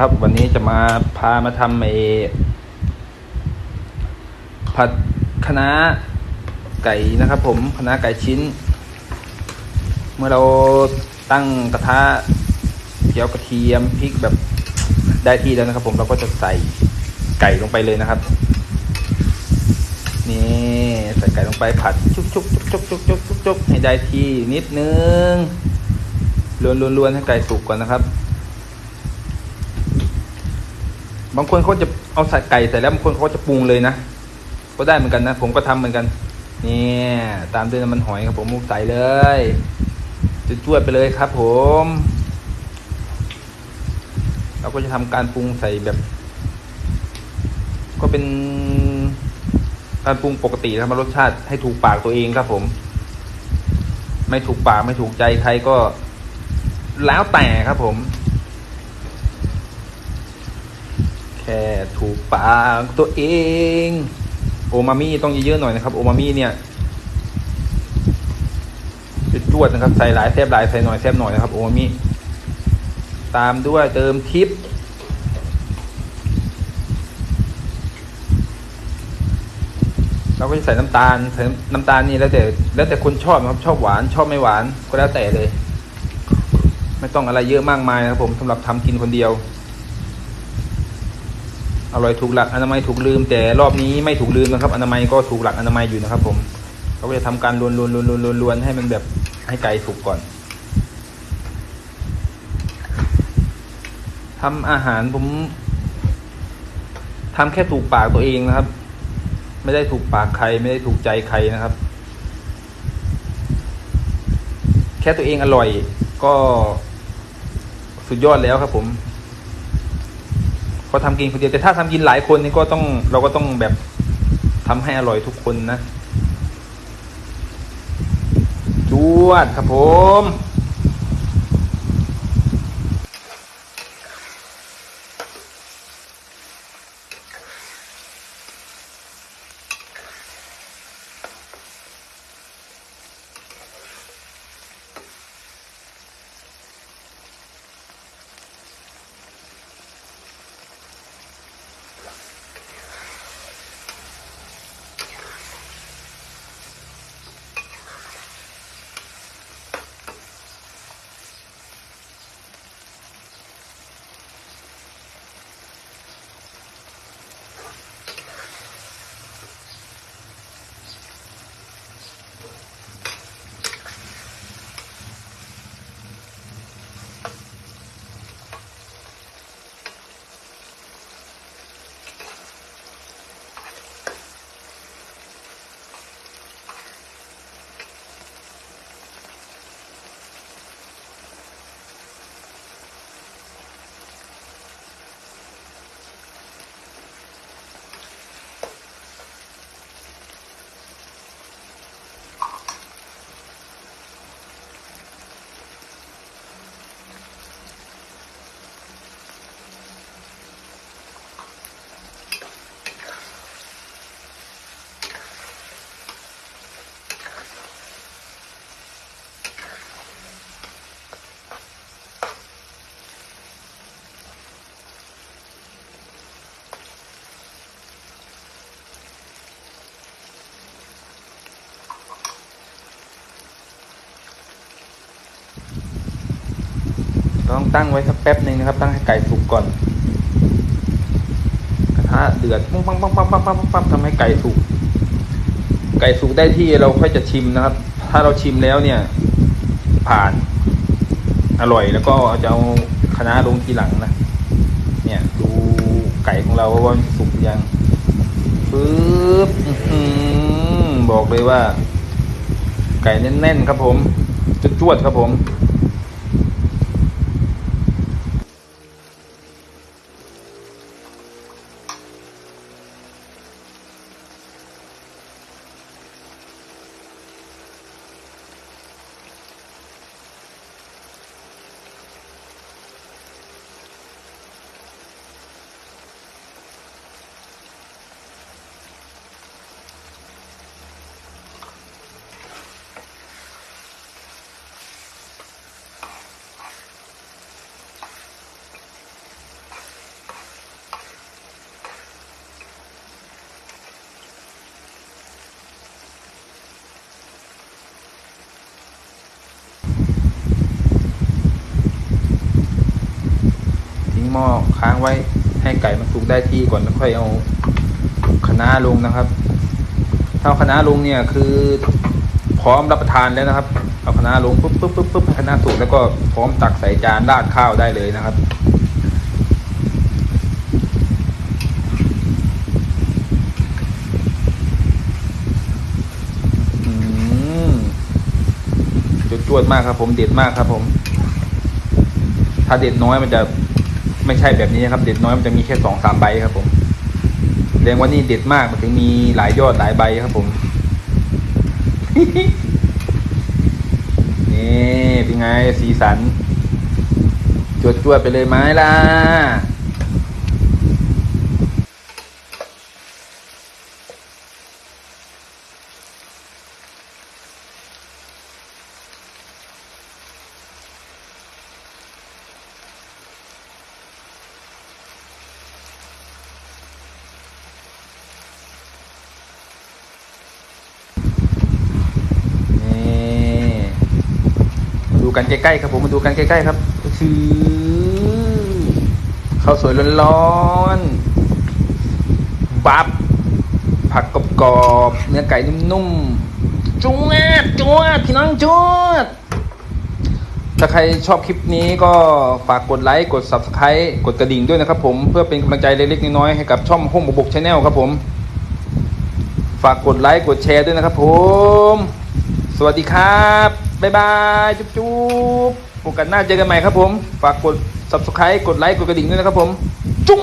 ครับ วันนี้จะมาพามาทำเอผัดคณะไก่นะครับ ผมคณะไก่ชิ้น เมื่อเราตั้งกระทะเจียวกระเทียมพริกแบบได้ที่แล้วนะครับ ผมเราก็จะใส่ไก่ลงไปเลยนะครับ นี่ใส่ไก่ลงไปผัดชุบชุบชุบชุบชุบชุบชุบให้ได้ที่นิดนึงลวนลวนลวนให้ไก่สุกก่อนนะครับ บางคนเขาจะเอาใส่ไก่ใส่แล้วบางคนเขาจะปรุงเลยนะก็ได้เหมือนกันนะ ผมก็ทำเหมือนกันเนี่ยตามด้วยน้ำมันหอยครับผมใส่เลยจุดจวดไปเลยครับ ผม เราก็จะทำการปรุงใส่แบบ ก็เป็นการปรุงปกตินะครับรสชาติให้ถูกปากตัวเองครับผม ไม่ถูกปากไม่ถูกใจใครก็แล้วแต่ครับผม แค่ถูกปากตัวเอง โอมามิต้องเยอะๆหน่อยนะครับ โอมามิเนี่ยจุดจวดนะครับ ใส่หลายแซบหลายใส่หน่อยแซบหน่อยนะครับ โอมามิตามด้วยเติมทิปเราก็จะใส่น้ำตาลใส่น้ำตาลนี่แล้วแต่แล้วแต่คนชอบนะครับชอบหวานชอบไม่หวานก็แล้วแต่เลย ไม่ต้องอะไรเยอะมากมายนะครับผมสำหรับทำกินคนเดียว อร่อยถูกหลักอนามัยถูกลืม แต่รอบนี้ไม่ถูกลืมนะครับ อนามัยก็ถูกหลักอนามัยอยู่นะครับ ผมเราก็จะทำการลวนลวนลวนลวนลวนลวนให้มันแบบให้ไก่สุกก่อนทำอาหารผมทำแค่ถูกปากตัวเองนะครับ ไม่ได้ถูกปากใครไม่ได้ถูกใจใครนะครับ แค่ตัวเองอร่อยก็สุดยอดแล้วครับผม ก็ทำกินคนเดียวแต่ถ้าทำกินหลายคนนี่ก็ต้องเราก็ต้องแบบทำให้อร่อยทุกคนนะจวดครับผม ต้องตั้งไว้สักแป๊บหนึ่งนะครับ ตั้งให้ไก่สุกก่อน กระทะเดือดปังปังปังปังปังปังปังทำให้ไก่สุก ไก่สุกได้ที่เราค่อยจะชิมนะครับ ถ้าเราชิมแล้วเนี่ย ผ่าน อร่อยแล้วก็จะเอาคะน้าลงทีหลังนะ เนี่ย ดูไก่ของเราว่ามันสุกยังปึ๊บบอกเลยว่า ไก่แน่นๆครับผมจะจวดครับผม หม้อค้างไว้ให้ไก่มันสุกได้ที่ก่อนแล้วค่อยเอาคณะลงนะครับถ้าเอาคะลงเนี่ยคือพร้อมรับประทานแล้วนะครับ เอาคณะลงปุ๊บปุ๊บปุ๊บปุ๊บคะสุกแล้วก็พร้อมตักใส่จานราดข้าวได้เลยนะครับอืมจุดจวดมากครับผมเด็ดมากครับผม ถ้าเด็ดน้อยมันจะ ไม่ใช่แบบนี้นะครับ เด็ดน้อยมันจะมีแค่สองสามใบครับ ผมแสดงว่านี่เด็ดมากมันถึงมีหลายยอดหลายใบครับ ผมนี่เป็นไงสีสันจวดจวดๆไปเลยไหมล่ะ กันใกล้ๆครับผมมาดูกันใกล้ๆครับคือข้าวสวยร้อนๆบับผักกรอบๆเนื้อไก่นุ่มๆจวดจวดพี่น้องจวดถ้าใครชอบคลิปนี้ก็ฝากกดไลค์กด subscribe กดกระดิ่งด้วยนะครับผมเพื่อเป็นกำลังใจเล็กๆน้อยๆให้กับช่องห้องบกชาแนลครับผม ฝากกดไลค์กดแชร์ด้วยนะครับผม สวัสดีครับ บ๊ายบาย จุ๊บจุ๊บโอกาสหน้าเจอกันใหม่ครับผม ฝากกด subscribe กดไลค์ กดกระดิ่งด้วยนะครับผม จุ๊บ